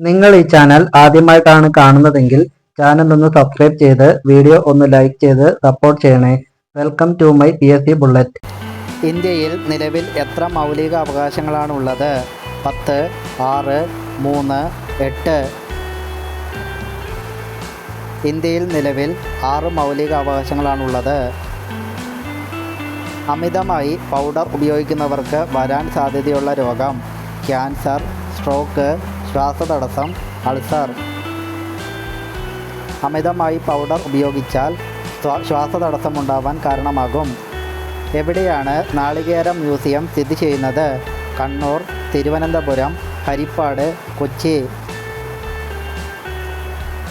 നിങ്ങൾ ഈ ചാനൽ ആദ്യമായിട്ടാണ് കാണുന്നതെങ്കിൽ ചാനൽ ഒന്ന് സബ്സ്ക്രൈബ് ചെയ്ത് വീഡിയോ ഒന്ന് ലൈക്ക് ചെയ്ത് സപ്പോർട്ട് ചെയ്യണേ. Welcome to my P S C bullet ഇന്ത്യയിൽ നിലവിൽ എത്ര മൗലിക അവകാശങ്ങളാണ് ഉള്ളത് പത്ത് ആറ് മൂന്ന് എട്ട്. ഇന്ത്യയിൽ നിലവിൽ ആറ് മൗലിക അവകാശങ്ങളാണുള്ളത്. അമിതമായി പൗഡർ ഉപയോഗിക്കുന്നവർക്ക് വരാൻ സാധ്യതയുള്ള രോഗം ക്യാൻസർ സ്ട്രോക്ക് ശ്വാസതടസ്സം അൾസർ. അമിതമായി പൗഡർ ഉപയോഗിച്ചാൽ ശ്വാ- ശ്വാസതടസ്സമുണ്ടാവാൻ കാരണമാകും. എവിടെയാണ് നാളികേരം മ്യൂസിയം സ്ഥിതി ചെയ്യുന്നത്? കണ്ണൂർ തിരുവനന്തപുരം ഹരിപ്പാട് കൊച്ചി.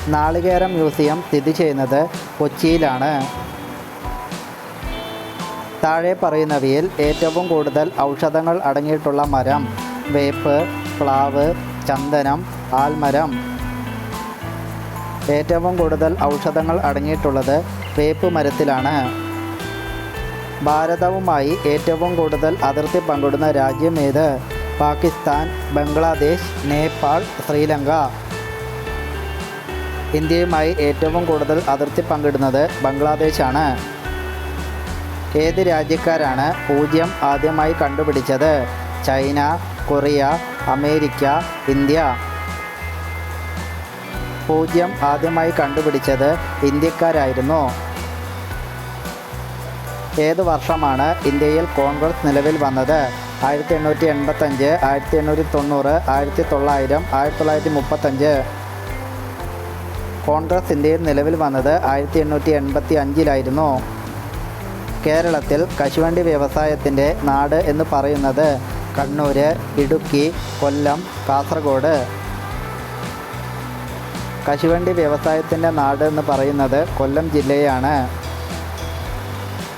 നാളികേരം മ്യൂസിയം സ്ഥിതി ചെയ്യുന്നത് കൊച്ചിയിലാണ്. താഴെ പറയുന്നവയിൽ ഏറ്റവും കൂടുതൽ ഔഷധങ്ങൾ അടങ്ങിയിട്ടുള്ള മരം വേപ്പ് പ്ലാവ് ചന്ദനം ആൽമരം. ഏറ്റവും കൂടുതൽ ഔഷധങ്ങൾ അടങ്ങിയിട്ടുള്ളത് വേപ്പ് മരത്തിലാണ്. ഭാരതവുമായി ഏറ്റവും കൂടുതൽ അതിർത്തി പങ്കിടുന്ന രാജ്യം ഏത്? പാകിസ്ഥാൻ ബംഗ്ലാദേശ് നേപ്പാൾ ശ്രീലങ്ക. ഇന്ത്യയുമായി ഏറ്റവും കൂടുതൽ അതിർത്തി പങ്കിടുന്നത് ബംഗ്ലാദേശാണ്. ഏത് രാജ്യക്കാരാണ് പൂജ്യം ആദ്യമായി കണ്ടുപിടിച്ചത്? China Korea America India. പൂജ്യം ആദ്യമായി കണ്ടുപിടിച്ചത് ഇന്ത്യക്കാരായിരുന്നു. ഏത് വർഷമാണ് ഇന്ത്യയിൽ കോൺഗ്രസ് നിലവിൽ വന്നത്? ആയിരത്തി എണ്ണൂറ്റി എൺപത്തഞ്ച് ആയിരത്തി എണ്ണൂറ്റി തൊണ്ണൂറ് ആയിരത്തി തൊള്ളായിരം ആയിരത്തി തൊള്ളായിരത്തി മുപ്പത്തഞ്ച് കോൺഗ്രസ് ഇന്ത്യയിൽ നിലവിൽ വന്നത് ആയിരത്തി എണ്ണൂറ്റി എൺപത്തി അഞ്ചിലായിരുന്നു കേരളത്തിൽ കശുവണ്ടി വ്യവസായത്തിന്റെ നാട് എന്ന് പറയുന്നത് കണ്ണൂർ ഇടുക്കി കൊല്ലം കാസർഗോഡ്. കശുവണ്ടി വ്യവസായത്തിന്റെ നാട് എന്ന് പറയുന്നത് കൊല്ലം ജില്ലയാണ്.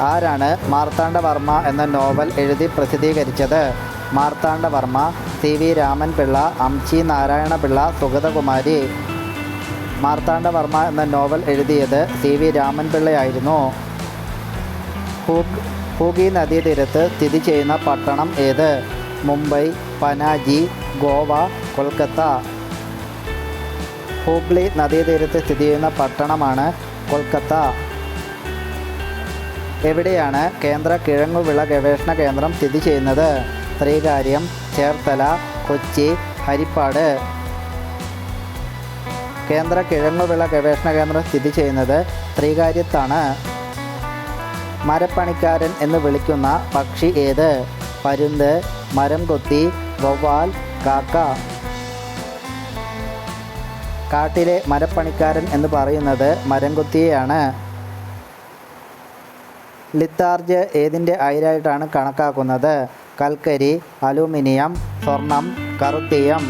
ആരാണ് മാർത്താണ്ഡവർമ്മ എന്ന നോവൽ എഴുതി പ്രസിദ്ധീകരിച്ചത്? മാർത്താണ്ഡവർമ്മ സി വി രാമൻപിള്ള അംചി നാരായണപിള്ള സുഗതകുമാരി. മാർത്താണ്ഡവർമ്മ എന്ന നോവൽ എഴുതിയത് സി വി രാമൻപിള്ളയായിരുന്നു. ഹൂഗ് ഹൂഗി നദീതീരത്ത് സ്ഥിതി ചെയ്യുന്ന പട്ടണം ഏത്? മുംബൈ പനാജി ഗോവ കൊൽക്കത്ത. ഹൂഗ്ലി നദീതീരത്ത് സ്ഥിതി ചെയ്യുന്ന പട്ടണമാണ് കൊൽക്കത്ത. എവിടെയാണ് കേന്ദ്ര കിഴങ്ങുവിള ഗവേഷണ കേന്ദ്രം സ്ഥിതി ചെയ്യുന്നത്? ശ്രീകാര്യം ചേർത്തല കൊച്ചി ഹരിപ്പാട്. കേന്ദ്ര കിഴങ്ങുവിള ഗവേഷണ കേന്ദ്രം സ്ഥിതി ചെയ്യുന്നത് ശ്രീകാര്യത്താണ്. മരപ്പണിക്കാരൻ എന്ന് വിളിക്കുന്ന പക്ഷി ഏത്? പരുന്ത് മരം കൊത്തി വവ്വാൽ കാക്ക. കാട്ടിലെ മരപ്പണിക്കാരൻ എന്ന് പറയുന്നത് മരം കൊത്തിയെയാണ്. ലിത്താർജ് ഏതിന്റെ അയിരായിട്ടാണ് കണക്കാക്കുന്നത്? കൽക്കരി അലൂമിനിയം സ്വർണം കറുത്തിയം.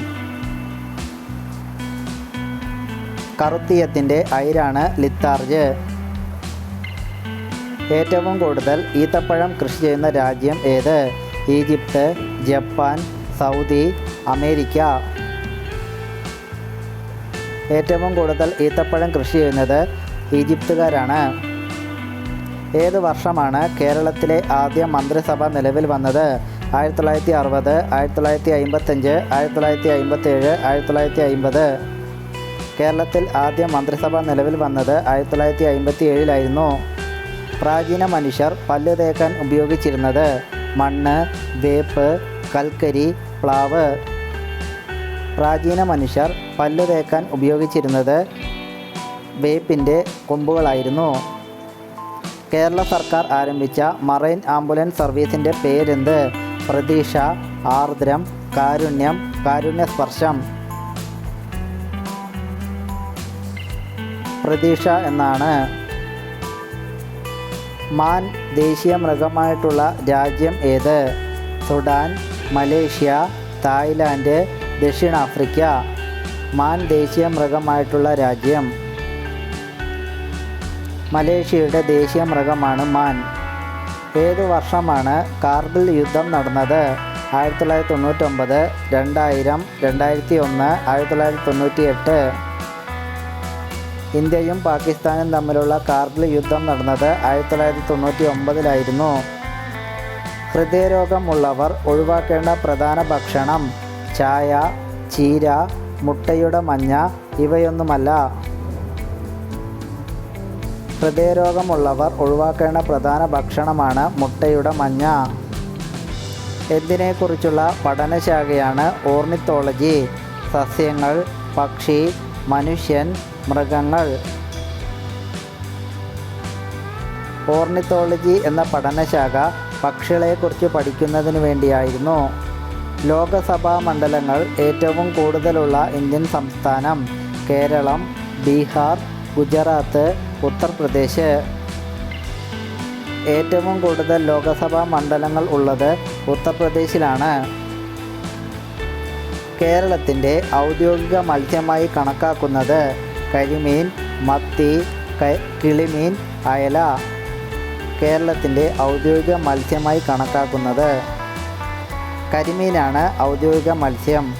കറുത്തിയത്തിന്റെ അയിരാണ് ലിത്താർജ്. ഏറ്റവും കൂടുതൽ ഈത്തപ്പഴം കൃഷി ചെയ്യുന്ന രാജ്യം ഏത്? Egypt Japan Saudi America. ഏറ്റവും കൂടുതൽ ഈത്തപ്പഴം കൃഷി ചെയ്യുന്നത് ഈജിപ്തുകാരാണ്. ഏത് വർഷമാണ് കേരളത്തിലെ ആദ്യ മന്ത്രിസഭ നിലവിൽ വന്നത്? ആയിരത്തി തൊള്ളായിരത്തി അറുപത് ആയിരത്തി തൊള്ളായിരത്തി അമ്പത്തഞ്ച് ആയിരത്തി തൊള്ളായിരത്തി അമ്പത്തേഴ് ആയിരത്തി തൊള്ളായിരത്തി അമ്പത് കേരളത്തിൽ ആദ്യ മന്ത്രിസഭ നിലവിൽ വന്നത് ആയിരത്തി തൊള്ളായിരത്തി അമ്പത്തി ഏഴിലായിരുന്നു പ്രാചീന മനുഷ്യർ പല്ല് തേക്കാൻ ഉപയോഗിച്ചിരുന്നത് മണ്ണ് വേപ്പ് കൽക്കരി പ്ലാവ്. പ്രാചീന മനുഷ്യർ പല്ല് തേക്കാൻ ഉപയോഗിച്ചിരുന്നത് വേപ്പിന്റെ കൊമ്പുകളായിരുന്നു. കേരള സർക്കാർ ആരംഭിച്ച മറൈൻ ആംബുലൻസ് സർവീസിന്റെ പേരെന്ത്? പ്രതീക്ഷ ആർദ്രം കാരുണ്യം കാരുണ്യസ്പർശം. പ്രതീക്ഷ എന്നാണ്. മാൻ ദേശീയ മൃഗമായിട്ടുള്ള രാജ്യം ഏത്? സുഡാൻ മലേഷ്യ തായ്ലാൻഡ് ദക്ഷിണാഫ്രിക്ക. മാൻ ദേശീയ മൃഗമായിട്ടുള്ള രാജ്യം. മലേഷ്യയുടെ ദേശീയ മൃഗമാണ് മാൻ ഏത് വർഷമാണ് കാർഗിൽ യുദ്ധം നടന്നത്? ആയിരത്തി തൊള്ളായിരത്തി തൊണ്ണൂറ്റൊമ്പത് രണ്ടായിരം രണ്ടായിരത്തി ഒന്ന് ആയിരത്തി തൊള്ളായിരത്തി തൊണ്ണൂറ്റി എട്ട് ഇന്ത്യയും പാകിസ്ഥാനും തമ്മിലുള്ള കാർഗിൽ യുദ്ധം നടന്നത് ആയിരത്തി തൊള്ളായിരത്തി തൊണ്ണൂറ്റി ഒമ്പതിലായിരുന്നു ഹൃദയരോഗമുള്ളവർ ഒഴിവാക്കേണ്ട പ്രധാന ഭക്ഷണം ചായ ചീര മുട്ടയുടെ മഞ്ഞ ഇവയൊന്നുമല്ല. ഹൃദയരോഗമുള്ളവർ ഒഴിവാക്കേണ്ട പ്രധാന ഭക്ഷണമാണ് മുട്ടയുടെ മഞ്ഞ. എന്തിനെക്കുറിച്ചുള്ള പഠനശാഖയാണ് ഓർണിത്തോളജി. സസ്യങ്ങൾ പക്ഷി മനുഷ്യൻ മൃഗങ്ങൾ. ഓർണിത്തോളജി എന്ന പഠനശാഖ പക്ഷികളെക്കുറിച്ച് പഠിക്കുന്നതിന് വേണ്ടിയായിരുന്നു. ലോകസഭാ മണ്ഡലങ്ങൾ ഏറ്റവും കൂടുതലുള്ള ഇന്ത്യൻ സംസ്ഥാനം കേരളം ബീഹാർ ഗുജറാത്ത് ഉത്തർപ്രദേശ്. ഏറ്റവും കൂടുതൽ ലോകസഭാ മണ്ഡലങ്ങൾ ഉള്ളത് ഉത്തർപ്രദേശിലാണ്. കേരളത്തിന്റെ ഔദ്യോഗിക മത്സ്യമായി കണക്കാക്കുന്നത് കരിമീൻ മത്തി കിളിമീൻ അയല കേരളത്തിന്റെ ഔദ്യോഗിക മത്സ്യമായി കണക്കാക്കുന്നത്. കരിമീനാണ് ഔദ്യോഗിക മത്സ്യം.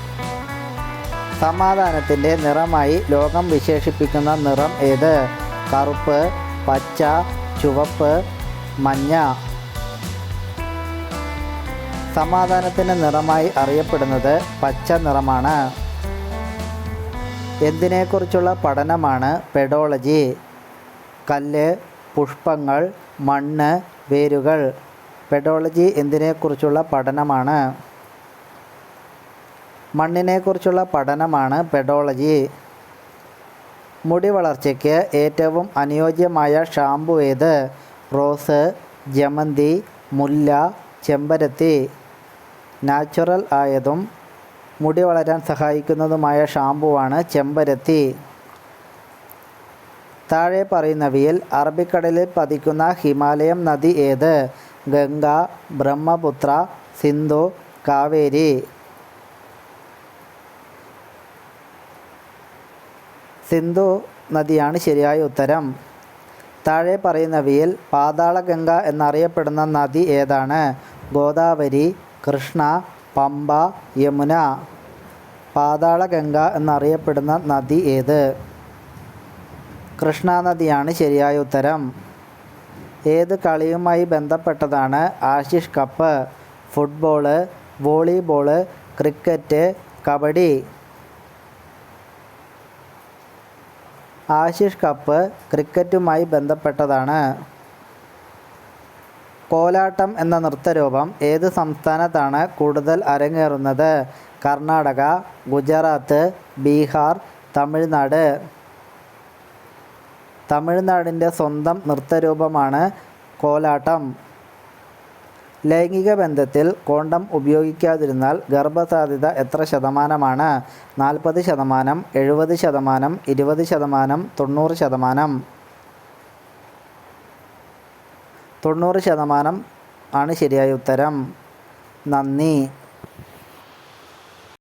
സമാധാനത്തിന്റെ നിറമായി ലോകം വിശേഷിപ്പിക്കുന്ന നിറം ഏത്? കറുപ്പ് പച്ച ചുവപ്പ് മഞ്ഞ. സമാധാനത്തിന്റെ നിറമായി അറിയപ്പെടുന്നത് പച്ച നിറമാണ്. എന്തിനെക്കുറിച്ചുള്ള പഠനമാണ് പെഡോളജി? കല്ല് പുഷ്പങ്ങൾ മണ്ണ് വേരുകൾ. പെഡോളജി എന്തിനെക്കുറിച്ചുള്ള പഠനമാണ്? മണ്ണിനെക്കുറിച്ചുള്ള പഠനമാണ് പെഡോളജി. മുടി വളർച്ചയ്ക്ക് ഏറ്റവും അനുയോജ്യമായ ഷാമ്പു ഏത്? റോസ് ജമന്തി മുല്ല ചെമ്പരത്തി. നാച്ചുറൽ ആയതും മുടി വളരാൻ സഹായിക്കുന്നതുമായ ഷാമ്പുവാണ് ചെമ്പരത്തി. താഴെ പറയുന്നവയിൽ അറബിക്കടലിൽ പതിക്കുന്ന ഹിമാലയം നദി ഏത്? ഗംഗ ബ്രഹ്മപുത്ര സിന്ധു കാവേരി. സിന്ധു നദിയാണ് ശരിയായ ഉത്തരം. താഴെ പറയുന്നവയിൽ പാതാളഗംഗ എന്നറിയപ്പെടുന്ന നദി ഏതാണ്? ഗോദാവരി കൃഷ്ണ പമ്പ യമുന പാതാളഗംഗ എന്നറിയപ്പെടുന്ന നദി ഏത്? കൃഷ്ണാനദിയാണ് ശരിയായ ഉത്തരം. ഏത് കളിയുമായി ബന്ധപ്പെട്ടതാണ് Ashish cup? Football volleyball cricket kabaddi. Ashish cup ക്രിക്കറ്റുമായി ബന്ധപ്പെട്ടതാണ്. കോലാട്ടം എന്ന നൃത്തരൂപം ഏത് സംസ്ഥാനത്താണ് കൂടുതൽ അരങ്ങേറുന്നത്? കർണാടക ഗുജറാത്ത് ബീഹാർ തമിഴ്നാട്. തമിഴ്നാടിന്റെ സ്വന്തം നൃത്തരൂപമാണ് കോലാട്ടം. ലൈംഗിക ബന്ധത്തിൽ കോണ്ടം ഉപയോഗിക്കാതിരുന്നാൽ ഗർഭസാധ്യത എത്ര ശതമാനമാണ്? നാൽപ്പത് ശതമാനം എഴുപത് ശതമാനം ഇരുപത് ശതമാനം തൊണ്ണൂറ് ശതമാനം. തൊണ്ണൂറ് ശതമാനം ആണ് ശരിയായ ഉത്തരം. നന്ദി.